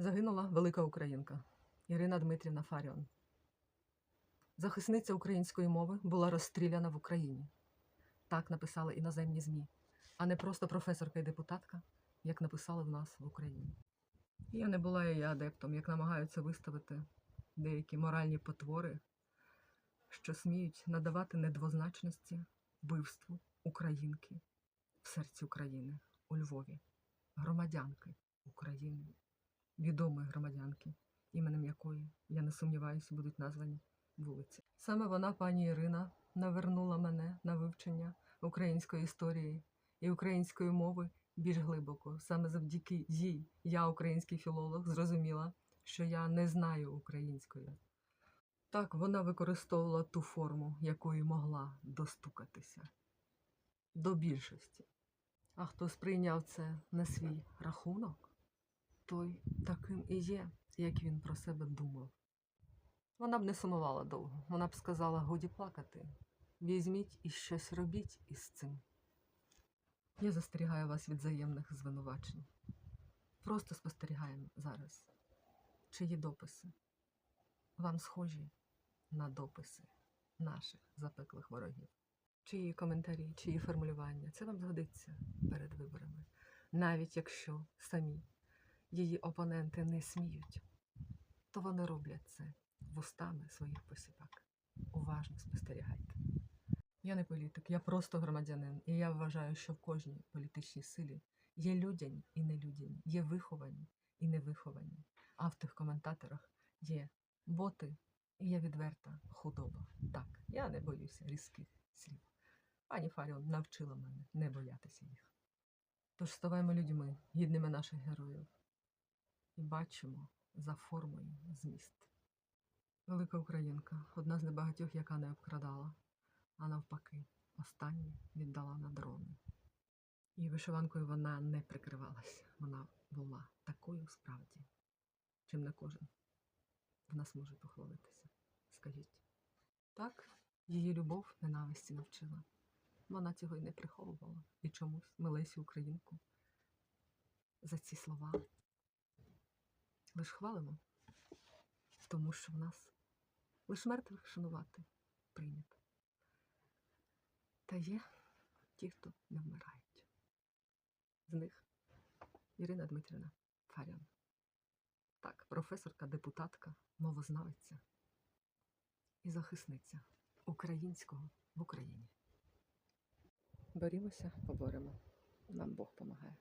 Загинула велика українка Ірина Дмитрівна Фаріон. Захисниця української мови була розстріляна в Україні. Так написали іноземні ЗМІ, а не просто професорка і депутатка, як написали в нас в Україні. Я не була її адептом, як намагаються виставити деякі моральні потвори, що сміють надавати недвозначності вбивству українки в серці України у Львові, громадянки України, відомої громадянки, іменем якої, я не сумніваюся, будуть названі вулиці. Саме вона, пані Ірина, навернула мене на вивчення української історії і української мови більш глибоко. Саме завдяки їй, я, український філолог, зрозуміла, що я не знаю української. Так, вона використовувала ту форму, якою могла достукатися до більшості. А хто сприйняв це на свій рахунок, той таким і є, як він про себе думав. Вона б не сумувала довго, вона б сказала, годі плакати. Візьміть і щось робіть із цим. Я застерігаю вас від взаємних звинувачень. Просто спостерігаємо зараз, чиї дописи вам схожі на дописи наших запеклих ворогів. Чиї коментарі, чиї формулювання, це вам згодиться перед виборами, навіть якщо самі її опоненти не сміють, то вони роблять це вустами своїх посіпак. Уважно спостерігайте. Я не політик, я просто громадянин, і я вважаю, що в кожній політичній силі є людяні і нелюдяні, є виховані і невиховані. А в тих коментаторах є боти і є відверта худоба. Так, я не боюся різких слів. Пані Фаріон навчила мене не боятися їх. Тож ставаймо людьми, гідними наших героїв, і бачимо за формою зміст. Велика українка, одна з небагатьох, яка не обкрадала, а навпаки, останнє віддала на дрони. І вишиванкою вона не прикривалася, вона була такою справді, чим не кожен в нас може похвалитися. Скажіть, так, її любов ненависті навчила. Вона цього й не приховувала. І чомусь ми Лесю Українку за ці слова лиш хвалимо, тому що в нас лиш мертвих шанувати прийнято. Та є ті, хто не вмирають. З них Ірина Дмитрівна Фаріон. Так, професорка, депутатка, мовознавиця і захисниця українського в Україні. Борімося, поборемо. Нам Бог помагає.